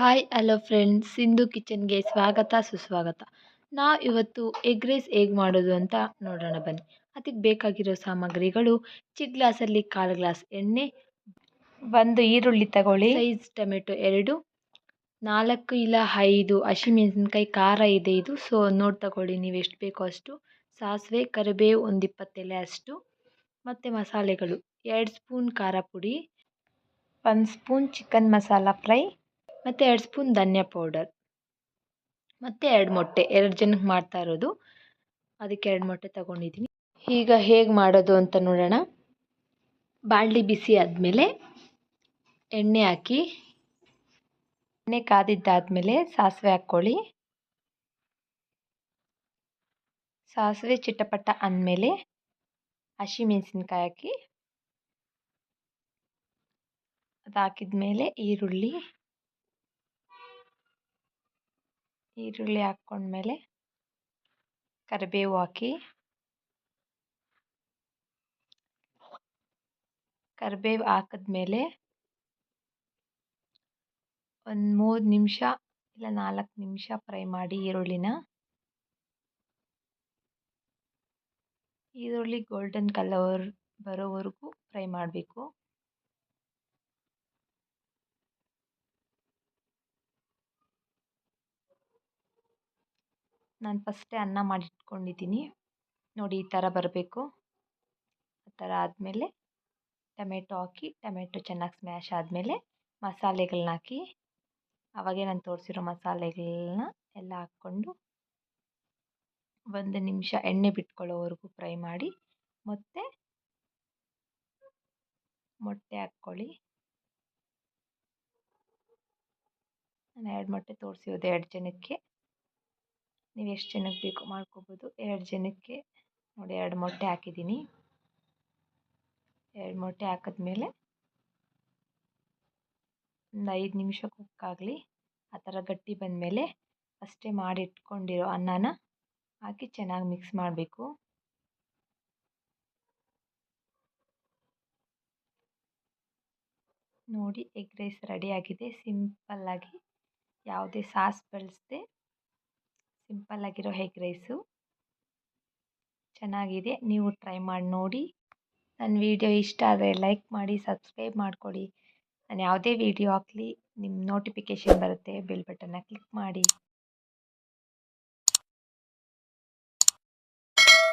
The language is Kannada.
ಹಾಯ್ ಹಲೋ ಫ್ರೆಂಡ್ಸ್ ಸಿಂಧು ಕಿಚನ್ಗೆ ಸ್ವಾಗತ ಸುಸ್ವಾಗತ. ನಾವು ಇವತ್ತು ಎಗ್ ರೈಸ್ ಹೇಗೆ ಮಾಡೋದು ಅಂತ ನೋಡೋಣ ಬನ್ನಿ. ಅದಕ್ಕೆ ಬೇಕಾಗಿರೋ ಸಾಮಗ್ರಿಗಳು ಚಿಕ್ಕ ಗ್ಲಾಸಲ್ಲಿ ಕಾಲು ಗ್ಲಾಸ್ ಎಣ್ಣೆ ಒಂದು ಈರುಳ್ಳಿ ತಗೊಳ್ಳಿ. ಸೈಜ್ ಟೊಮೆಟೊ ಎರಡು ನಾಲ್ಕು ಇಲ್ಲ ಐದು ಹಸಿಮೆಣಸಿನ್ಕಾಯಿ ಖಾರ ಇದೆ ಇದು. ಸೊ ನೋಡಿ ತಗೊಳ್ಳಿ ನೀವು ಎಷ್ಟು ಬೇಕೋ ಅಷ್ಟು. ಸಾಸಿವೆ ಕರಿಬೇವು ಒಂದು ಇಪ್ಪತ್ತೆಲೆ ಅಷ್ಟು. ಮತ್ತು ಮಸಾಲೆಗಳು ಎರಡು ಸ್ಪೂನ್ ಖಾರ ಪುಡಿ ಒಂದು ಸ್ಪೂನ್ ಚಿಕನ್ ಮಸಾಲ ಫ್ರೈ ಮತ್ತು ಎರಡು ಸ್ಪೂನ್ ಧನಿಯಾ ಪೌಡರ್, ಮತ್ತು ಎರಡು ಮೊಟ್ಟೆ, ಎರಡು ಜನಕ್ಕೆ ಮಾಡ್ತಾ ಇರೋದು. ಅದಕ್ಕೆ ಎರಡು ಮೊಟ್ಟೆ ತಗೊಂಡಿದ್ದೀನಿ ಈಗ ಹೇಗೆ ಮಾಡೋದು ಅಂತ ನೋಡೋಣ. ಬಾಣಲಿ ಬಿಸಿ ಆದಮೇಲೆ ಎಣ್ಣೆ ಹಾಕಿ, ಎಣ್ಣೆ ಕಾದಿದ್ದಾದಮೇಲೆ ಸಾಸಿವೆ ಹಾಕ್ಕೊಳ್ಳಿ. ಸಾಸಿವೆ ಚಿಟಪಟ ಅಂದಮೇಲೆ ಹಸಿಮೆಣಸಿನ್ಕಾಯಿ ಹಾಕಿ, ಅದು ಹಾಕಿದ ಮೇಲೆ ಈರುಳ್ಳಿ ಈರುಳ್ಳಿ ಹಾಕ್ಕೊಂಡ್ಮೇಲೆ ಕರಿಬೇವು ಹಾಕಿ. ಕರಿಬೇವು ಹಾಕಿದ್ಮೇಲೆ ಒಂದು ಮೂರು ನಿಮಿಷ ಇಲ್ಲ ನಾಲ್ಕು ನಿಮಿಷ ಫ್ರೈ ಮಾಡಿ ಈರುಳ್ಳಿನ. ಈರುಳ್ಳಿ ಗೋಲ್ಡನ್ ಕಲರ್ ಬರೋವರೆಗೂ ಫ್ರೈ ಮಾಡಬೇಕು. ನಾನು ಫಸ್ಟೇ ಅನ್ನ ಮಾಡಿಟ್ಕೊಂಡಿದ್ದೀನಿ. ನೋಡಿ ಈ ಥರ ಬರಬೇಕು. ಆ ಥರ ಆದಮೇಲೆ ಟೊಮೆಟೊ ಹಾಕಿ, ಟೊಮೆಟೊ ಚೆನ್ನಾಗಿ ಸ್ಮ್ಯಾಶ್ ಆದಮೇಲೆ ಮಸಾಲೆಗಳನ್ನ ಹಾಕಿ, ಅವಾಗೇ ನಾನು ತೋರಿಸಿರೋ ಮಸಾಲೆಗಳನ್ನ ಎಲ್ಲ ಹಾಕ್ಕೊಂಡು ಒಂದು ನಿಮಿಷ ಎಣ್ಣೆ ಬಿಟ್ಕೊಳ್ಳೋವರೆಗೂ ಫ್ರೈ ಮಾಡಿ, ಮತ್ತೆ ಮೊಟ್ಟೆ ಹಾಕ್ಕೊಳ್ಳಿ. ನಾನು ಎರಡು ಮೊಟ್ಟೆ ತೋರಿಸಿರೋದು ಎರಡು ಜನಕ್ಕೆ. ನೀವು ಎಷ್ಟು ಜನಕ್ಕೆ ಬೇಕು ಮಾಡ್ಕೋಬೋದು. ಎರಡು ಜನಕ್ಕೆ ನೋಡಿ ಎರಡು ಮೊಟ್ಟೆ ಹಾಕಿದ್ದೀನಿ. ಎರಡು ಮೊಟ್ಟೆ ಹಾಕಿದ್ಮೇಲೆ ಒಂದು ಐದು ನಿಮಿಷ ಕುಕ್ ಆಗಲಿ. ಆ ಥರ ಗಟ್ಟಿ ಬಂದಮೇಲೆ ಅಷ್ಟೇ ಮಾಡಿಟ್ಕೊಂಡಿರೋ ಅನ್ನನ ಹಾಕಿ ಚೆನ್ನಾಗಿ ಮಿಕ್ಸ್ ಮಾಡಬೇಕು. ನೋಡಿ ಎಗ್ ರೈಸ್ ರೆಡಿ ಆಗಿದೆ. ಸಿಂಪಲ್ಲಾಗಿ ಯಾವುದೇ ಸಾಸ್ ಬಳಸದೆ ಸಿಂಪಲ್ಲಾಗಿರೋ ಹೆಗ್ ರೈಸು? ಚೆನ್ನಾಗಿದೆ, ನೀವು ಟ್ರೈ ಮಾಡಿ ನೋಡಿ. ನನ್ನ ವಿಡಿಯೋ ಇಷ್ಟ ಆದರೆ ಲೈಕ್ ಮಾಡಿ, ಸಬ್ಸ್ಕ್ರೈಬ್ ಮಾಡಿಕೊಡಿ. ನಾನು ಯಾವುದೇ ವಿಡಿಯೋ ಹಾಕಲಿ, ನಿಮ್ಮ ನೋಟಿಫಿಕೇಷನ್ ಬರುತ್ತೆ, ಬೆಲ್ ಬಟನ್ನ ಕ್ಲಿಕ್ ಮಾಡಿ.